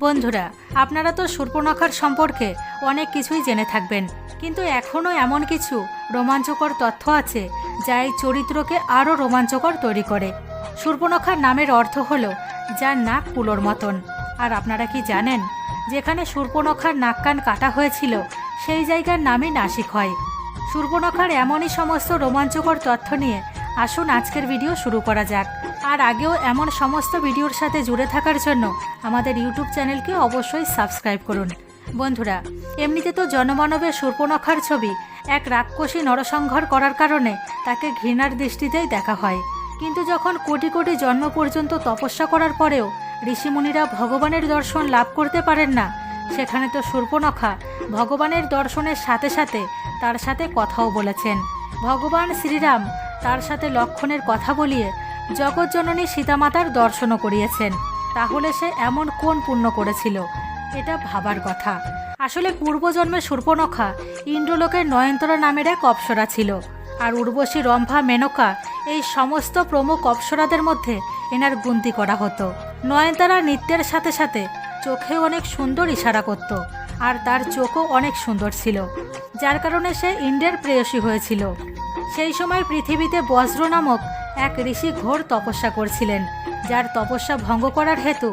বন্ধুরা, আপনারা তো সূর্পনখার সম্পর্কে অনেক কিছুই জেনে থাকবেন, কিন্তু এখনও এমন কিছু রোমাঞ্চকর তথ্য আছে যা এই চরিত্রকে আরও রোমাঞ্চকর তৈরি করে। সূর্পনখার নামের অর্থ হল যার নাক কুলোর মতন। আর আপনারা কি জানেন, যেখানে সূর্পনখার নাক কান কাটা হয়েছিল, সেই জায়গার নামই নাসিক হয়। সূর্পনখার এমনই সমস্ত রোমাঞ্চকর তথ্য নিয়ে আসুন আজকের ভিডিও শুরু করা যাক। আর আগেও এমন সমস্ত ভিডিওর সাথে জুড়ে থাকার জন্য আমাদের ইউটিউব চ্যানেলকে অবশ্যই সাবস্ক্রাইব করুন। বন্ধুরা, এমনিতে তো জনমানবের সূর্পনখার ছবি এক রাক্ষসী নরসংহার করার কারণে তাকে ঘৃণার দৃষ্টিতেই দেখা হয়। কিন্তু যখন কোটি কোটি জন্ম পর্যন্ত তপস্যা করার পরেও ঋষিমুনিরা ভগবানের দর্শন লাভ করতে পারেন না, সেখানে তো সূর্পনখা ভগবানের দর্শনের সাথে সাথে তার সাথে কথাও বলেছেন। ভগবান শ্রীরাম তার সাথে লক্ষণের কথা বলিয়ে জগৎজননী সীতামাতার দর্শনও করিয়েছেন। তাহলে সে এমন কোন পুণ্য করেছিল? এটা ভাবার কথা। আসলে পূর্বজন্মে সূর্পনখা ইন্দ্রলোকের নয়নতরা নামের এক অপ্সরা ছিল, আর উর্বশী রম্ভা মেনকা এই সমস্ত প্রমুখ অপ্সরাদের মধ্যে এনার গুন্তি করা হতো। নয়নতারা নৃত্যের সাথে সাথে চোখে অনেক সুন্দর ইশারা করত, আর তার চোখও অনেক সুন্দর ছিল, যার কারণে সে ইন্দ্রের প্রেয়সী হয়েছিল। সেই সময় পৃথিবীতে বজ্র নামক এক ঋষি ঘোর তপস্যা করছিলেন, যার তপস্যা ভঙ্গ করার হেতু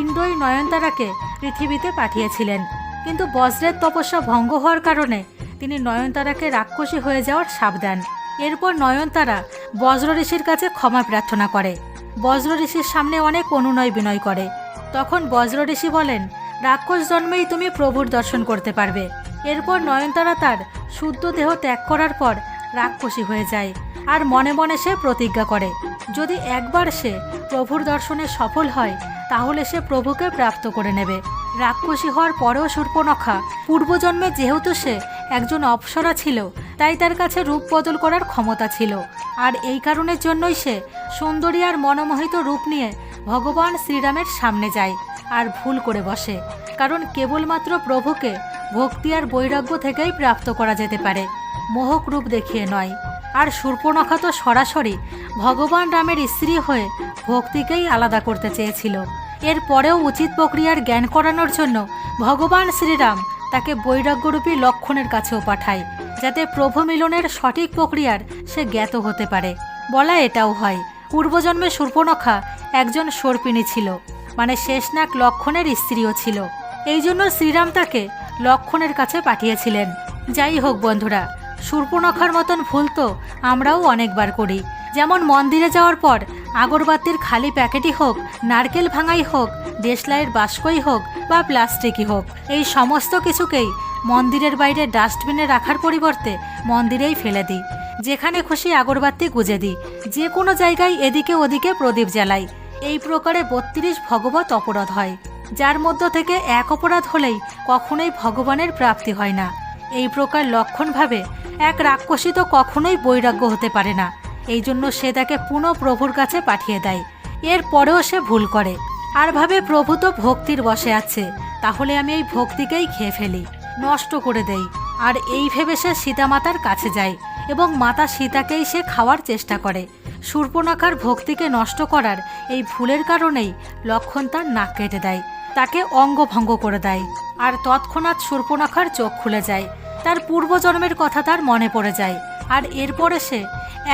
ইন্দ্রই নয়নতারাকে পৃথিবীতে পাঠিয়েছিলেন। কিন্তু বজ্রের তপস্যা ভঙ্গ হওয়ার কারণে তিনি নয়নতারাকে রাক্ষসী হয়ে যাওয়ার সাপ দেন এরপর নয়নতারা বজ্র ঋষির কাছে ক্ষমা প্রার্থনা করে। বজ্র ঋষির সামনে অনেক অনুনয় বিনয় করে। তখন বজ্র ঋষি বলেন, রাক্ষস জন্মেই তুমি প্রভুর দর্শন করতে পারবে। এরপর নয়নতারা তার শুদ্ধ দেহ ত্যাগ করার পর রাক্ষসী হয়ে যায়। আর মনে মনে সে প্রতিজ্ঞা করে। যদি একবার সে প্রভুর দর্শনে সফল হয়, তাহলে সে প্রভুকে প্রাপ্ত করে নেবে। রাক্ষসী হওয়ার পরেও সূর্পনখা, পূর্বজন্মে যেহেতু সে একজন অপ্সরা ছিল, তাই তার কাছে রূপ বদল করার ক্ষমতা ছিল। আর এই কারণের জন্যই সে সুন্দরী আর মনোমোহিত রূপ নিয়ে ভগবান শ্রীরামের সামনে যায় আর ভুল করে বসে। কারণ কেবলমাত্র প্রভুকে ভক্তি আর বৈরাগ্য থেকেই প্রাপ্ত করা যেতে পারে। মোহক রূপ দেখিয়ে নয়। আর সূর্পনখা তো সরাসরি ভগবান রামের স্ত্রী হয়ে ভক্তিকেই আলাদা করতে চেয়েছিল। এর পরেও উচিত প্রক্রিয়ার জ্ঞান করানোর জন্য ভগবান শ্রীরাম তাকে বৈরাগ্যরূপী লক্ষণের কাছেও পাঠায়, যাতে প্রভু মিলনের সঠিক প্রক্রিয়ার সে জ্ঞাত হতে পারে। বলা এটাও হয়, পূর্বজন্মে সূর্পনখা একজন সর্পিণী ছিল মানে শেষনাগ লক্ষণের স্ত্রীও ছিল। এই জন্য শ্রীরাম তাকে লক্ষণের কাছে পাঠিয়েছিলেন। যাই হোক বন্ধুরা সূর্পনখার মতন ভুল তো আমরাও অনেকবার করি। যেমন মন্দিরে যাওয়ার পর আগরবাতির খালি প্যাকেটই হোক, নারকেল ভাঙাই হোক, দেশলাইয়ের বাস্কই হোক বা প্লাস্টিকই হোক, এই সমস্ত কিছুকেই মন্দিরের বাইরে ডাস্টবিনে রাখার পরিবর্তে মন্দিরেই ফেলে দিই। যেখানে খুশি আগরবাতি গুজে দিই। যে কোনো জায়গায় এদিকে ওদিকে প্রদীপ জ্বালাই। এই প্রকারে বত্রিশ ভগবত অপরাধ হয়। যার মধ্য থেকে এক অপরাধ হলেই কখনোই ভগবানের প্রাপ্তি হয় না। এই প্রকার লক্ষণভাবে এক রাক্ষসী তো কখনোই বৈরাগ্য হতে পারে না। এই জন্য সে তাকে পুনঃ প্রভুর কাছে পাঠিয়ে দেয়। এর পরেও সে ভুল করে। আর ভাবে প্রভু তো ভক্তির বসে আছে, তাহলে আমি এই ভক্তিকেই খেয়ে ফেলি, নষ্ট করে দেই। আর এই ভেবে সে সীতামাতার কাছে যায় এবং মাতা সীতাকেই সে খাওয়ার চেষ্টা করে। সূর্পনাখার ভক্তিকে নষ্ট করার এই ভুলের কারণেই লক্ষণ তার নাক কেটে দেয়, তাকে অঙ্গভঙ্গ করে দেয়। আর তৎক্ষণাৎ সূর্পনাখার চোখ খুলে যায়। তার পূর্বজন্মের কথা তার মনে পড়ে যায়। আর এরপরে সে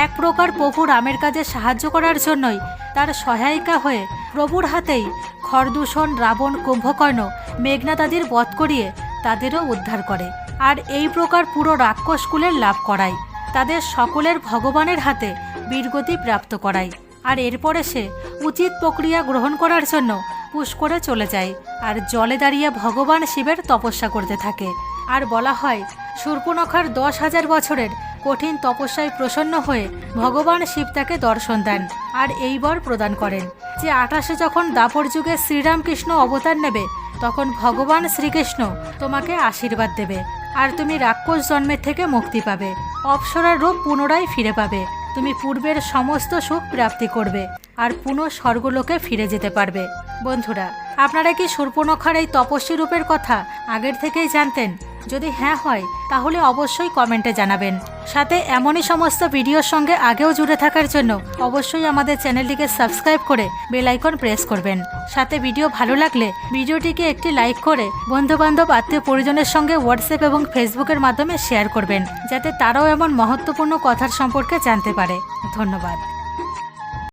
এক প্রকার প্রভু রামের কাজে সাহায্য করার জন্যই তার সহায়িকা হয়ে প্রভুর হাতেই খরদূষণ, রাবণ, কুম্ভকর্ণ, মেঘনাদাদির বধ করিয়ে তাদেরও উদ্ধার করে। আর এই প্রকার পুরো রাক্ষসকুলের লাভ করায়। তাদের সকলের ভগবানের হাতে বীরগতি প্রাপ্ত করায়। আর এরপরে সে উচিত প্রক্রিয়া গ্রহণ করার জন্য পুষ্করে চলে যায়। আর জলে দাঁড়িয়ে ভগবান শিবের তপস্যা করতে থাকে। আর বলা হয় সূর্পনখার দশ হাজার বছরের কঠিন তপস্যায় প্রসন্ন হয়ে ভগবান শিব তাকে দর্শন দেন আর এই বর প্রদান করেন। যে আঠাশে যখন দাপর যুগে শ্রীরামকৃষ্ণ অবতার নেবে, তখন ভগবান শ্রীকৃষ্ণ তোমাকে আশীর্বাদ দেবে আর তুমি রাক্ষস জন্মের থেকে মুক্তি পাবে। অপসরার রূপ পুনরায় ফিরে পাবে। তুমি পূর্বের সমস্ত সুখ প্রাপ্তি করবে আর পুনঃ স্বর্গলোকে ফিরে যেতে পারবে। বন্ধুরা, আপনারা কি সূর্পনখার এই তপস্বী রূপের কথা আগের থেকেই জানতেন? যদি হ্যাঁ হয়, তাহলে অবশ্যই কমেন্টে জানাবেন। সাথে এমনই সমস্ত ভিডিওর সঙ্গে আগেও জুড়ে থাকার জন্য অবশ্যই আমাদের চ্যানেলটিকে সাবস্ক্রাইব করে বেল আইকন প্রেস করবেন। সাথে ভিডিও ভালো লাগলে ভিডিওটিকে একটি লাইক করে বন্ধুবান্ধব, আত্মীয় পরিজনের সঙ্গে হোয়াটসঅ্যাপ এবং ফেসবুকের মাধ্যমে শেয়ার করবেন, যাতে তারাও এমন মহত্বপূর্ণ কথার সম্পর্কে জানতে পারে। ধন্যবাদ।